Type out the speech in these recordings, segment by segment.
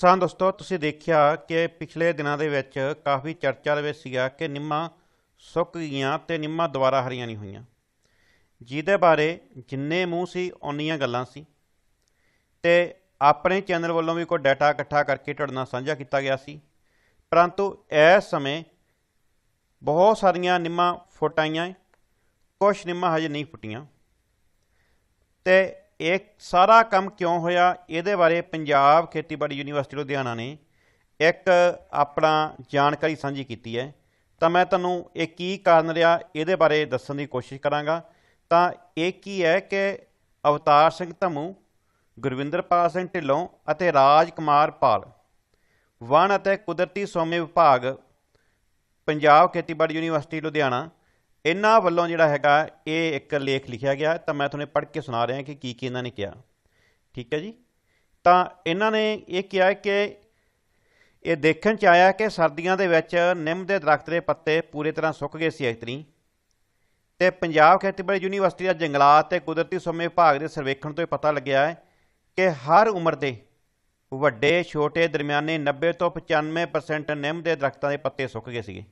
ਸਾਂ ਦੋਸਤੋ ਤੁਸੀਂ ਦੇਖਿਆ ਕਿ ਪਿਛਲੇ ਦਿਨਾਂ ਦੇ ਵਿੱਚ ਕਾਫੀ ਚਰਚਾ ਦੇ ਵਿੱਚ ਸੀਗਾ ਕਿ ਨਿੰਮਾਂ ਸੁੱਕ ਗਈਆਂ ਤੇ ਨਿੰਮਾਂ ਦੁਬਾਰਾ ਹਰੀਆਂ ਨਹੀਂ ਹੋਈਆਂ। ਜਿਹਦੇ ਬਾਰੇ ਜਿੰਨੇ ਮੂੰਹ ਸੀ ਓਨੀਆਂ ਗੱਲਾਂ ਸੀ। ਤੇ ਆਪਣੇ ਚੈਨਲ ਵੱਲੋਂ ਵੀ ਕੋਈ ਡਾਟਾ ਇਕੱਠਾ ਕਰਕੇ ਤੁਹਾਡੇ ਨਾਲ ਸਾਂਝਾ ਕੀਤਾ ਗਿਆ ਸੀ। ਪਰੰਤੂ ਇਸ ਸਮੇਂ ਬਹੁਤ ਸਾਰੀਆਂ ਨਿੰਮਾਂ ਫੁੱਟ ਆਈਆਂ ਏ, ਕੁਛ ਨਿੰਮਾਂ ਹਜੇ ਨਹੀਂ ਫੁੱਟੀਆਂ। ਤੇ ਇਹ ਸਾਰਾ ਕੰਮ ਕਿਉਂ ਹੋਇਆ? ਇਹਦੇ ਬਾਰੇ ਪੰਜਾਬ ਖੇਤੀਬਾੜੀ ਯੂਨੀਵਰਸਿਟੀ ਲੁਧਿਆਣਾ ਨੇ ਇੱਕ ਆਪਣਾ ਜਾਣਕਾਰੀ ਸਾਂਝੀ ਕੀਤੀ ਹੈ। ਤਾਂ ਮੈਂ ਤੁਹਾਨੂੰ ਇਹ ਕੀ ਕਾਰਨ ਰਿਹਾ, ਇਹਦੇ ਬਾਰੇ ਦੱਸਣ ਦੀ ਕੋਸ਼ਿਸ਼ ਕਰਾਂਗਾ। ਤਾਂ ਇਹ ਕੀ ਹੈ ਕਿ ਅਵਤਾਰ ਸਿੰਘ ਧਮੂ, ਗੁਰਵਿੰਦਰਪਾਲ ਸਿੰਘ ਢਿੱਲੋਂ ਅਤੇ ਰਾਜ ਕੁਮਾਰ ਪਾਲ, ਵਣ ਅਤੇ ਕੁਦਰਤੀ ਸੋਮੇ ਵਿਭਾਗ, ਪੰਜਾਬ ਖੇਤੀਬਾੜੀ ਯੂਨੀਵਰਸਿਟੀ ਲੁਧਿਆਣਾ ਇਹਨਾਂ ਵੱਲੋਂ ਜਿਹੜਾ ਹੈਗਾ ਇਹ ਇੱਕ ਲੇਖ ਲਿਖਿਆ ਗਿਆ, ਤਾਂ ਮੈਂ ਤੁਹਾਨੂੰ ਪੜ੍ਹ ਕੇ ਸੁਣਾ ਰਿਹਾ ਕਿ ਕੀ ਕੀ ਇਹਨਾਂ ਨੇ ਕਿਹਾ। ਠੀਕ ਹੈ ਜੀ? ਤਾਂ ਇਹਨਾਂ ਨੇ ਇਹ ਕਿਹਾ ਕਿ ਇਹ ਦੇਖਣ ਚ ਆਇਆ ਕਿ ਸਰਦੀਆਂ ਦੇ ਵਿੱਚ ਨਿੰਮ ਦੇ ਦਰਖਤ ਦੇ ਪੱਤੇ ਪੂਰੀ ਤਰ੍ਹਾਂ ਸੁੱਕ ਗਏ ਸੀ ਐਕਤਰੀ ਤੇ ਪੰਜਾਬ ਖੇਤੀਬਾੜੀ ਯੂਨੀਵਰਸਿਟੀ ਦਾ ਜੰਗਲਾਤ ਤੇ ਕੁਦਰਤੀ ਸਮੇਂ ਵਿਭਾਗ ਦੇ ਸਰਵੇਖਣ ਤੋਂ ਇਹ ਪਤਾ ਲੱਗਿਆ ਹੈ ਕਿ ਹਰ ਉਮਰ ਦੇ ਵੱਡੇ, ਛੋਟੇ, ਦਰਮਿਆਨੇ 90 ਤੋਂ 95% ਨਿੰਮ ਦੇ ਦਰਖਤਾਂ ਦੇ ਪੱਤੇ ਸੁੱਕ ਗਏ ਸੀਗੇ।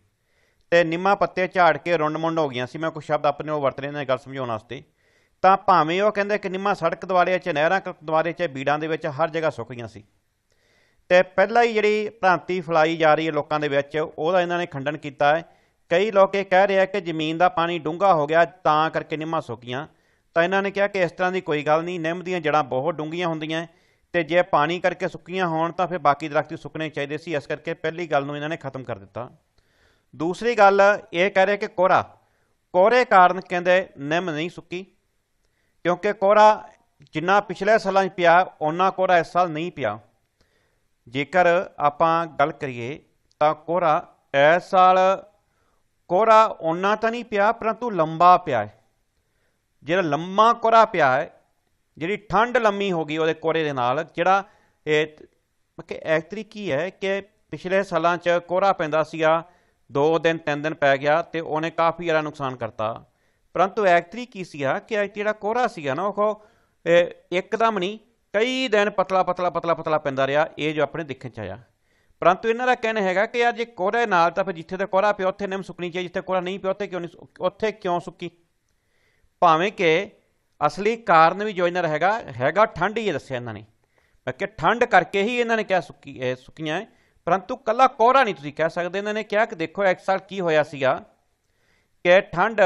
ਤੇ ਨਿੰਮਾ ਪੱਤੇ ਝਾੜ ਕੇ ਰੁੰਡ-ਮੁੰਡ ਹੋ ਗਈਆਂ ਸੀ। ਮੈਂ ਕੁਝ ਸ਼ਬਦ ਆਪਣੇ ਉਹ ਵਰਤ ਰਹੇ ਨੇ ਗੱਲ ਸਮਝਾਉਣ ਵਾਸਤੇ। ਤਾਂ ਭਾਵੇਂ ਉਹ ਕਹਿੰਦੇ ਕਿ ਨਿੰਮਾ ਸੜਕ ਦੁਆਰੇ 'ਚ, ਨਹਿਰਾਂ ਦੁਆਰੇ 'ਚ, ਬੀੜਾਂ ਦੇ ਵਿੱਚ ਹਰ ਜਗ੍ਹਾ ਸੁੱਕ ਗਈਆਂ ਸੀ। ਤੇ ਪਹਿਲਾਂ ਹੀ ਜਿਹੜੀ ਭ੍ਰਾਂਤੀ ਫੈਲਾਈ ਜਾ ਰਹੀ ਹੈ ਲੋਕਾਂ ਦੇ ਵਿੱਚ, ਉਹਦਾ ਇਹਨਾਂ ਨੇ ਖੰਡਨ ਕੀਤਾ ਹੈ। ਕਈ ਲੋਕ ਇਹ ਕਹਿ ਰਹੇ ਆ ਕਿ ਜ਼ਮੀਨ ਦਾ ਪਾਣੀ ਡੂੰਘਾ ਹੋ ਗਿਆ, ਤਾਂ ਕਰਕੇ ਨਿੰਮਾ ਸੁੱਕੀਆਂ ਤਾਂ ਇਹਨਾਂ ਨੇ ਕਿਹਾ ਕਿ ਇਸ ਤਰ੍ਹਾਂ ਦੀ ਕੋਈ ਗੱਲ ਨਹੀਂ, ਨਿੰਮ ਦੀਆਂ ਜੜਾਂ ਬਹੁਤ ਡੂੰਘੀਆਂ ਹੁੰਦੀਆਂ ਹੈ ਤੇ ਜੇ ਪਾਣੀ ਕਰਕੇ ਸੁੱਕੀਆਂ ਹੋਣ ਤਾਂ ਫਿਰ ਬਾਕੀ ਦਰਖਤ ਸੁੱਕਣੇ ਚਾਹੀਦੇ ਸੀ। ਇਸ ਕਰਕੇ ਪਹਿਲੀ ਗੱਲ ਨੂੰ ਇਹਨਾਂ ਨੇ ਖਤਮ ਕਰ ਦਿੱਤਾ। ਦੂਸਰੀ ਗੱਲ ਇਹ ਕਹਿ ਰਹੇ ਕਿ ਕੋਹਰਾ। ਕੋਹਰੇ ਕਾਰਨ ਕਹਿੰਦੇ ਨਿੰਮ ਨਹੀਂ ਸੁੱਕੀ, ਕਿਉਂਕਿ ਕੋਹਰਾ ਜਿੰਨਾ ਪਿਛਲੇ ਸਾਲਾਂ 'ਚ ਪਿਆ, ਓਨਾ ਕੋਹਰਾ ਇਸ ਸਾਲ ਨਹੀਂ ਪਿਆ। ਜੇਕਰ ਆਪਾਂ ਗੱਲ ਕਰੀਏ ਤਾਂ ਕੋਹਰਾ ਇਸ ਸਾਲ, ਕੋਹਰਾ ਓਨਾ ਤਾਂ ਨਹੀਂ ਪਿਆ, ਪਰੰਤੂ ਲੰਬਾ ਪਿਆ ਹੈ। ਜਿਹੜਾ ਲੰਮਾ ਕੋਹਰਾ ਪਿਆ ਹੈ, ਜਿਹੜੀ ਠੰਡ ਲੰਮੀ ਹੋ ਗਈ ਉਹਦੇ ਕੋਹਰੇ ਦੇ ਨਾਲ, ਜਿਹੜਾ ਇਹ ਕਿ ਐਕਚੁਅਲੀ ਕੀ ਹੈ ਕਿ ਪਿਛਲੇ ਸਾਲਾਂ 'ਚ ਕੋਹਰਾ ਪੈਂਦਾ ਸੀਗਾ ਦੋ ਦਿਨ, ਤਿੰਨ ਦਿਨ ਪੈ ਗਿਆ ਤੇ ਉਹਨੇ ਕਾਫੀ ਜ਼ਿਆਦਾ ਨੁਕਸਾਨ ਕਰਤਾ। ਪਰੰਤੂ ਐਕਚੁਅਲੀ ਕੀ ਸੀਗਾ ਕਿ ਇਹ ਜਿਹੜਾ ਕੋਹਰਾ ਸੀਗਾ ਨਾ ਉਹ ਇੱਕਦਮ ਨਹੀਂ, ਕਈ ਦਿਨ ਪਤਲਾ ਪਤਲਾ ਪਤਲਾ ਪਤਲਾ ਪੈਂਦਾ ਰਿਹਾ, ਇਹ ਜੋ ਆਪਣੇ ਦੇਖਣ 'ਚ ਆਇਆ। ਪਰੰਤੂ ਇਹਨਾਂ ਦਾ ਕਹਿਣਾ ਹੈਗਾ ਕਿ ਯਾਰ ਜੇ ਕੋਹਰੇ ਨਾਲ ਤਾਂ ਫਿਰ ਜਿੱਥੇ ਤੇ ਕੋਹਰਾ ਪਿਆ, ਉੱਥੇ ਨਿੰਮ ਸੁੱਕਣੀ ਚਾਹੀਦੀ, ਜਿੱਥੇ ਕੋਹਰਾ ਨਹੀਂ ਪਿਆ, ਉੱਥੇ ਕਿਉਂ ਨਹੀਂ ਸੁ- ਉੱਥੇ ਕਿਉਂ ਸੁੱਕੀ? ਭਾਵੇਂ ਕਿ ਅਸਲੀ ਕਾਰਨ ਵੀ ਜੋ ਇਹਨਾਂ ਦਾ ਹੈਗਾ ਹੈਗਾ ਠੰਡ ਹੀ ਹੈ ਦੱਸਿਆ ਇਹਨਾਂ ਨੇ। ਕਿ ਠੰਡ ਕਰਕੇ ਹੀ ਇਹਨਾਂ ਨੇ ਕਿਹਾ ਸੁੱਕੀ ਸੁੱਕੀਆਂ ਹੈ। ਪਰੰਤੂ ਕੱਲਾ ਕੋਹਰਾ ਨਹੀਂ ਤੁਸੀਂ ਕਹਿ ਸਕਦੇ, ਇਹਨਾਂ ਨੇ ਕਿਹਾ ਕਿ ਦੇਖੋ ਇੱਕ ਸਾਲ ਕੀ ਹੋਇਆ ਸੀਗਾ ਕਿ ਠੰਡ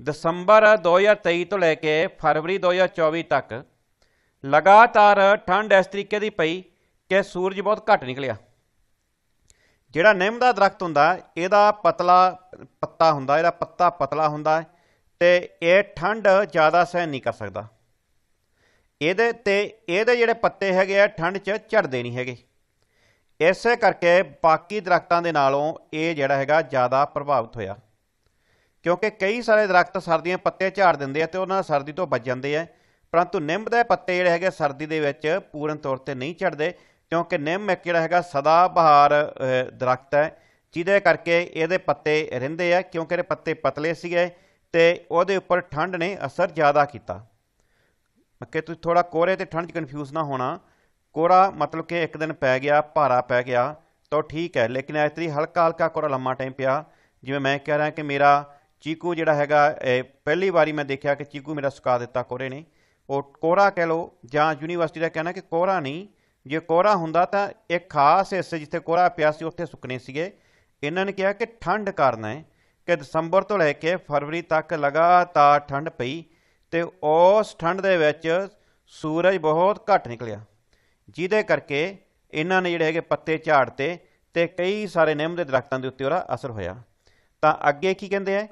ਦਸੰਬਰ 2023 ਤੋਂ ਲੈ ਕੇ ਫਰਵਰੀ 2024 ਤੱਕ ਲਗਾਤਾਰ ਠੰਡ ਇਸ ਤਰੀਕੇ ਦੀ ਪਈ ਕਿ ਸੂਰਜ ਬਹੁਤ ਘੱਟ ਨਿਕਲਿਆ। ਜਿਹੜਾ ਨਿੰਮ ਦਾ ਦਰਖਤ ਹੁੰਦਾ, ਇਹਦਾ ਪਤਲਾ ਪੱਤਾ ਹੁੰਦਾ, ਇਹਦਾ ਪੱਤਾ ਪਤਲਾ ਹੁੰਦਾ ਹੈ ਤੇ ਇਹ ਠੰਡ ਜ਼ਿਆਦਾ ਸਹਿਣ ਨਹੀਂ ਕਰ ਸਕਦਾ। ਇਹਦੇ ਤੇ, ਇਹਦੇ ਜਿਹੜੇ ਪੱਤੇ ਹੈਗੇ ਆ, ਠੰਡ 'ਚ ਝੜਦੇ ਨਹੀਂ ਹੈਗੇ। ਇਸੇ ਕਰਕੇ ਬਾਕੀ ਦਰਖਤਾਂ ਦੇ ਨਾਲੋਂ ਇਹ ਜਿਹੜਾ ਹੈਗਾ ਜ਼ਿਆਦਾ ਪ੍ਰਭਾਵਿਤ ਹੋਇਆ। ਕਿਉਂਕਿ ਕਈ ਸਾਰੇ ਦਰਖਤ ਸਰਦੀਆਂ ਪੱਤੇ ਝਾੜ ਦਿੰਦੇ ਆ ਤੇ ਉਹਨਾਂ ਸਰਦੀ ਤੋਂ ਬਚ ਜਾਂਦੇ ਆ ਪਰੰਤੂ ਨਿੰਮ ਦੇ ਪੱਤੇ ਜਿਹੜੇ ਹੈਗੇ ਸਰਦੀ ਦੇ ਵਿੱਚ ਪੂਰਨ ਤੌਰ ਤੇ ਨਹੀਂ ਝੜਦੇ ਕਿਉਂਕਿ ਨਿੰਮ ਇੱਕ ਜਿਹੜਾ ਹੈਗਾ ਸਦਾ ਬਹਾਰ ਅਹ, ਦਰਖਤ ਹੈ ਜਿਹਦੇ ਕਰਕੇ ਇਹਦੇ ਪੱਤੇ ਰਹਿੰਦੇ ਆ ਕਿਉਂਕਿ ਇਹਦੇ ਪੱਤੇ ਪਤਲੇ ਸੀਗੇ ਤੇ ਉਹਦੇ ਉੱਪਰ ਠੰਡ ਨੇ ਅਸਰ ਜ਼ਿਆਦਾ ਕੀਤਾ। ਕਿ ਤੁਸੀਂ ਥੋੜਾ ਕੋਹਰੇ ਤੇ ਠੰਡ 'ਚ ਕਨਫਿਊਜ਼ ਨਾ ਹੋਣਾ। ਕੋਹਰਾ ਮਤਲਬ ਕਿ ਇੱਕ ਦਿਨ ਪੈ ਗਿਆ, ਭਾਰਾ ਪੈ ਗਿਆ, ਤਾਂ ਠੀਕ ਹੈ। ਲੇਕਿਨ ਇਸ ਤਰੀ ਹਲਕਾ ਹਲਕਾ ਕੋਹਰਾ ਲੰਮਾ ਟਾਈਮ ਪਿਆ। ਜਿਵੇਂ ਮੈਂ ਕਹਿ ਰਿਹਾ ਕਿ ਮੇਰਾ ਚੀਕੂ ਜਿਹੜਾ ਹੈਗਾ, ਇਹ ਪਹਿਲੀ ਵਾਰੀ ਮੈਂ ਦੇਖਿਆ ਕਿ ਚੀਕੂ ਮੇਰਾ ਸੁਕਾ ਦਿੱਤਾ ਕੋਹਰੇ ਨੇ। ਉਹ ਕੋਹਰਾ ਕਹਿ ਲਓ ਜਾਂ ਯੂਨੀਵਰਸਿਟੀ ਦਾ ਕਹਿਣਾ ਕਿ ਕੋਹਰਾ ਨਹੀਂ, ਜੇ ਕੋਹਰਾ ਹੁੰਦਾ ਤਾਂ ਇੱਕ ਖਾਸ ਹਿੱਸੇ ਜਿੱਥੇ ਕੋਹਰਾ ਪਿਆ ਸੀ, ਉੱਥੇ ਸੁੱਕਣੇ ਸੀਗੇ। ਇਹਨਾਂ ਨੇ ਕਿਹਾ ਕਿ ਠੰਡ ਕਾਰਨ ਹੈ ਕਿ ਦਸੰਬਰ ਤੋਂ ਲੈ ਕੇ ਫਰਵਰੀ ਤੱਕ ਲਗਾਤਾਰ ਠੰਡ ਪਈ ਤੇ ਉਸ ਠੰਡ ਦੇ ਵਿੱਚ ਸੂਰਜ ਬਹੁਤ ਘੱਟ ਨਿਕਲਿਆ। ਜਿਹਦੇ ਕਰਕੇ ਇਹਨਾਂ ਨੇ ਜਿਹੜੇ ਹੈਗੇ ਪੱਤੇ ਝਾੜਤੇ ਤੇ ਕਈ ਸਾਰੇ ਨਿੰਮ ਦੇ ਦਰਖਤਾਂ ਦੇ ਉੱਤੇ ਉਹਦਾ ਅਸਰ ਹੋਇਆ। ਤਾਂ ਅੱਗੇ ਕੀ ਕਹਿੰਦੇ ਆ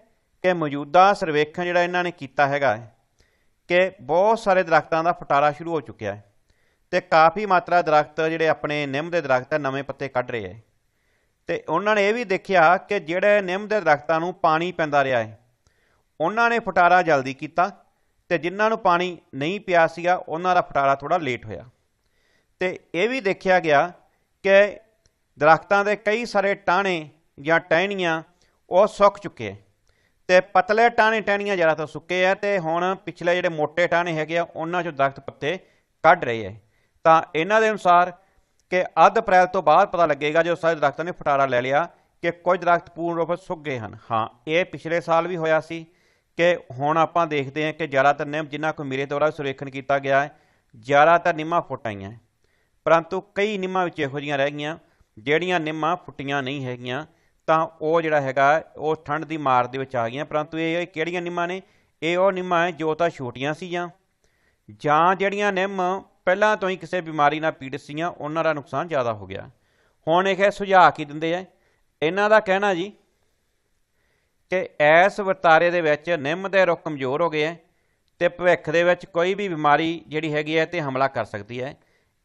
ਕਿ ਮੌਜੂਦਾ ਸਰਵੇਖਣ ਜਿਹੜਾ ਇਹਨਾਂ ਨੇ ਕੀਤਾ ਹੈਗਾ ਕਿ ਬਹੁਤ ਸਾਰੇ ਦਰਖਤਾਂ ਦਾ ਫਟਾਰਾ ਸ਼ੁਰੂ ਹੋ ਚੁੱਕਿਆ ਹੈ ਤੇ ਕਾਫੀ ਮਾਤਰਾ ਦਰਖਤ ਜਿਹੜੇ ਆਪਣੇ ਨਿੰਮ ਦੇ ਦਰਖਤ ਹੈ ਨਵੇਂ ਪੱਤੇ ਕੱਢ ਰਹੇ ਹੈ। ਤੇ ਉਹਨਾਂ ਨੇ ਇਹ ਵੀ ਦੇਖਿਆ ਕਿ ਜਿਹੜੇ ਨਿੰਮ ਦੇ ਦਰਖਤਾਂ ਨੂੰ ਪਾਣੀ ਪੈਂਦਾ ਰਿਹਾ ਹੈ, ਉਹਨਾਂ ਨੇ ਫਟਾਰਾ ਜਲਦੀ ਕੀਤਾ ਤੇ ਜਿਨ੍ਹਾਂ ਨੂੰ ਪਾਣੀ ਨਹੀਂ ਪਿਆ ਸੀਗਾ, ਉਹਨਾਂ ਦਾ ਫਟਾਰਾ ਥੋੜਾ ਲੇਟ ਹੋਇਆ। ਤੇ ਇਹ ਵੀ ਦੇਖਿਆ ਗਿਆ ਕਿ ਦਰਖਤਾਂ ਦੇ ਕਈ ਸਾਰੇ ਟਾਹਣੇ ਜਾਂ ਟਹਿਣੀਆਂ ਉਹ ਸੁੱਕ ਚੁੱਕੇ ਹੈ ਤੇ ਪਤਲੇ ਟਾਹਣੇ ਟਹਿਣੀਆਂ ਜ਼ਿਆਦਾ ਤਾਂ ਸੁੱਕੇ ਆ ਤੇ ਹੁਣ ਪਿਛਲੇ ਜਿਹੜੇ ਮੋٹے ਟਾਹਣੇ ਹੈਗੇ ਆ, ਉਹਨਾਂ ਚੋਂ ਦਰਖਤ ਪੱਤੇ ਕੱਢ ਰਹੇ ਹੈ ਤਾਂ ਇਹਨਾਂ ਦੇ ਅਨੁਸਾਰ ਕਿ ਅੱਧ ਅਪ੍ਰੈਲ ਤੋਂ ਬਾਅਦ ਪਤਾ ਲੱਗੇਗਾ ਜੋ ਸਾਰੇ ਦਰਖਤਾਂ ਨੇ ਫਟਾਰਾ ਲੈ ਲਿਆ ਕਿ ਕੁਝ ਦਰਖਤ ਪੂਰਨ ਰੂਪ ਸੁੱਕ ਗਏ ਹਨ। ਹਾਂ, ਇਹ ਪਿਛਲੇ ਸਾਲ ਵੀ ਹੋਇਆ ਸੀ ਕਿ ਹੁਣ ਆਪਾਂ ਦੇਖਦੇ ਹਾਂ ਕਿ ਜ਼ਿਆਦਾਤਰ ਨਿੰਮ ਜਿਨ੍ਹਾਂ ਕੋ ਮੇਰੇ ਦੁਆਰਾ ਸੁਰੇਖਣ ਕੀਤਾ ਗਿਆ ਹੈ, ਜ਼ਿਆਦਾਤਰ ਨਿੰਮਾਂ ਫੁੱਟ ਆਈਆਂ। ਪਰੰਤੂ ਕਈ ਨਿੰਮਾਂ ਵਿੱਚ ਇਹੋ ਜਿਹੀਆਂ ਰਹਿ ਗਈਆਂ, ਜਿਹੜੀਆਂ ਨਿੰਮਾਂ ਫੁੱਟੀਆਂ ਨਹੀਂ ਹੈਗੀਆਂ, ਤਾਂ ਉਹ ਜਿਹੜਾ ਹੈਗਾ, ਉਹ ਠੰਡ ਦੀ ਮਾਰ ਦੇ ਵਿੱਚ ਆ ਗਈਆਂ। ਪਰੰਤੂ ਇਹ ਕਿਹੜੀਆਂ ਨਿੰਮਾਂ ਨੇ? ਇਹ ਉਹ ਨਿੰਮਾਂ ਹੈ ਜੋ ਤਾਂ ਛੋਟੀਆਂ ਸੀਗੀਆਂ। ਜਾਂ ਜਿਹੜੀਆਂ ਨਿੰਮ ਪਹਿਲਾਂ ਤੋਂ ਹੀ ਕਿਸੇ ਬਿਮਾਰੀ ਨਾਲ ਪੀੜਤ ਸੀਗੀਆਂ, ਉਹਨਾਂ ਦਾ ਨੁਕਸਾਨ ਜ਼ਿਆਦਾ ਹੋ ਗਿਆ। ਹੁਣ ਇਹ ਸੁਝਾਅ ਕੀ ਦਿੰਦੇ ਆ? ਇਹਨਾਂ ਦਾ ਕਹਿਣਾ ਜੀ ਕਿ ਇਸ ਵਰਤਾਰੇ ਦੇ ਵਿੱਚ ਨਿੰਮ ਦੇ ਰੁੱਖ ਕਮਜ਼ੋਰ ਹੋ ਗਏ ਹੈ ਤੇ ਭਵਿੱਖ ਦੇ ਵਿੱਚ ਕੋਈ ਵੀ ਬਿਮਾਰੀ ਜਿਹੜੀ ਹੈਗੀ ਹੈ ਤੇ ਹਮਲਾ ਕਰ ਸਕਦੀ ਹੈ।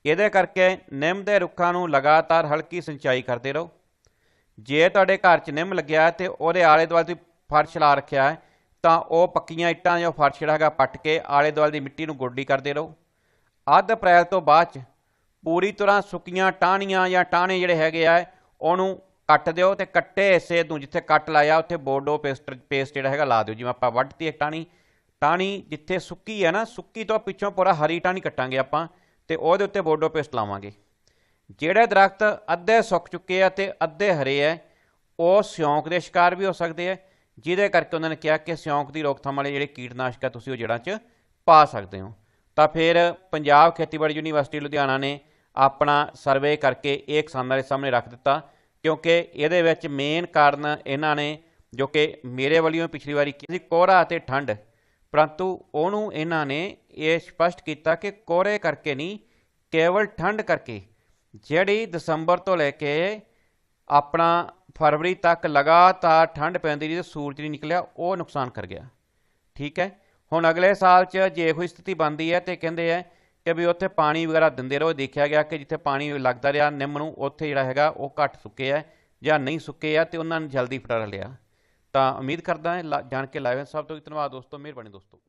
ਇਹਦੇ ਕਰਕੇ ਨਿੰਮ ਦੇ ਰੁੱਖਾਂ ਨੂੰ ਲਗਾਤਾਰ ਹਲਕੀ ਸਿੰਚਾਈ ਕਰਦੇ ਰਹੋ। ਜੇ ਤੁਹਾਡੇ ਘਰ 'ਚ ਨਿੰਮ ਲੱਗਿਆ ਹੈ ਤੇ ਉਹਦੇ ਆਲੇ ਦੁਆਲੇ ਤੁਸੀਂ ਫਰਸ਼ ਲਾ ਰੱਖਿਆ ਹੈ, ਤਾਂ ਉਹ ਪੱਕੀਆਂ ਇੱਟਾਂ ਜਾਂ ਫਰਸ਼ ਜਿਹੜਾ ਹੈਗਾ ਪੱਟ ਕੇ ਆਲੇ ਦੁਆਲੇ ਦੀ ਮਿੱਟੀ ਨੂੰ ਗੋਡੀ ਕਰਦੇ ਰਹੋ। ਅੱਧ ਅਪ੍ਰੈਲ ਤੋਂ ਬਾਅਦ 'ਚ ਪੂਰੀ ਤਰ੍ਹਾਂ ਸੁੱਕੀਆਂ ਟਾਹਣੀਆਂ ਜਾਂ ਟਾਹਣੇ ਜਿਹੜੇ ਹੈਗੇ ਆ, ਉਹਨੂੰ ਕੱਟ ਦਿਓ ਤੇ ਕੱਟੇ ਹਿੱਸੇ ਨੂੰ ਜਿੱਥੇ ਕੱਟ ਲਾਇਆ, ਉੱਥੇ ਬੋਰਡੋ ਪੇਸਟ ਪੇਸਟ ਜਿਹੜਾ ਹੈਗਾ ਲਾ ਦਿਓ। ਜਿਵੇਂ ਆਪਾਂ ਵੱਢਤੀ ਇੱਕ ਟਾਹਣੀ ਟਾਹਣੀ ਜਿੱਥੇ ਸੁੱਕੀ ਹੈ ਨਾ, ਸੁੱਕੀ ਤੋਂ ਪਿੱਛੋਂ ਪੂਰਾ ਹਰੀ ਟਾਹਣੀ ਕੱਟਾਂਗੇ ਆਪਾਂ। ਤੇ ਉਹਦੇ ਉੱਤੇ ਬੋਰਡੋ ਪੇਸਟ ਲਾਵਾਂਗੇ। ਜਿਹੜੇ ਦਰਖਤ ਅੱਧੇ ਸੁੱਕ ਚੁੱਕੇ ਆ ਤੇ ਅੱਧੇ ਹਰੇ ਆ, ਉਹ ਸਿਉਂਕ ਦੇ ਸ਼ਿਕਾਰ ਵੀ ਹੋ ਸਕਦੇ ਆ, ਜਿਹਦੇ ਕਰਕੇ ਉਹਨਾਂ ਨੇ ਕਿਹਾ ਕਿ ਸਿਉਂਕ ਦੀ ਰੋਕਥਾਮ ਵਾਲੇ ਜਿਹੜੇ ਕੀਟਨਾਸ਼ਕ ਆ ਤੁਸੀਂ ਉਹ ਜੜ੍ਹਾਂ 'ਚ ਪਾ ਸਕਦੇ ਹੋ। ਤਾਂ ਫਿਰ ਪੰਜਾਬ ਖੇਤੀਬਾੜੀ ਯੂਨੀਵਰਸਿਟੀ ਲੁਧਿਆਣਾ ਨੇ ਆਪਣਾ ਸਰਵੇ ਕਰਕੇ ਇਹ ਕਿਸਾਨਾਂ ਦੇ ਸਾਹਮਣੇ ਰੱਖ ਦਿੱਤਾ, ਕਿਉਂਕਿ ਇਹਦੇ ਵਿੱਚ ਮੇਨ ਕਾਰਨ ਇਹਨਾਂ ਨੇ, ਜੋ ਕਿ ਮੇਰੇ ਵੱਲੋਂ ਪਿਛਲੀ ਵਾਰੀ ਸੀ, ਕੋਹਰਾ ਅਤੇ ਠੰਡ। ਪਰੰਤੂ ਉਹਨੂੰ ਇਹਨਾਂ ਨੇ ਇਹ ਸਪਸ਼ਟ ਕੀਤਾ ਕਿ ਕੋਹਰੇ ਕਰਕੇ ਨਹੀਂ, ਕੇਵਲ ਠੰਡ ਕਰਕੇ, ਜਿਹੜੀ ਦਸੰਬਰ ਤੋਂ ਲੈ ਕੇ ਆਪਣਾ ਫਰਵਰੀ ਤੱਕ ਲਗਾਤਾਰ ਠੰਡ ਪੈਂਦੀ ਰਹੀ ਤੇ ਸੂਰਜ ਨਹੀਂ ਨਿਕਲਿਆ, ਉਹ ਨੁਕਸਾਨ ਕਰ ਗਿਆ। ਠੀਕ ਹੈ? ਹੁਣ ਅਗਲੇ ਸਾਲ 'ਚ ਜੇ ਕੋਈ ਸਥਿਤੀ ਬਣਦੀ ਹੈ ਤੇ ਕਹਿੰਦੇ ਆ ਕਿ ਵੀ ਉੱਥੇ ਪਾਣੀ ਵਗੈਰਾ ਦਿੰਦੇ ਰਹੋ, ਦੇਖਿਆ ਗਿਆ ਕਿ ਜਿੱਥੇ ਪਾਣੀ ਲੱਗਦਾ ਰਿਹਾ, ਨਿੰਮ ਨੂੰ ਉੱਥੇ ਜਿਹੜਾ ਹੈਗਾ ਉਹ ਘੱਟ ਸੁੱਕੇ ਆ ਜਾਂ ਨਹੀਂ ਸੁੱਕੇ ਆ ਤੇ ਉਹਨਾਂ ਨੇ ਜਲਦੀ ਫਟਾਰਾ ਲਿਆ। ਤਾਂ ਉਮੀਦ ਕਰਦਾ ਹਾਂ ਲਾ- ਜਾਣ ਕੇ ਲਾਇਓ ਸਾਹਿਬ ਤੋਂ ਧੰਨਵਾਦ ਦੋਸਤੋ ਮਿਹਰਬਾਨੀ ਦੋਸਤੋ।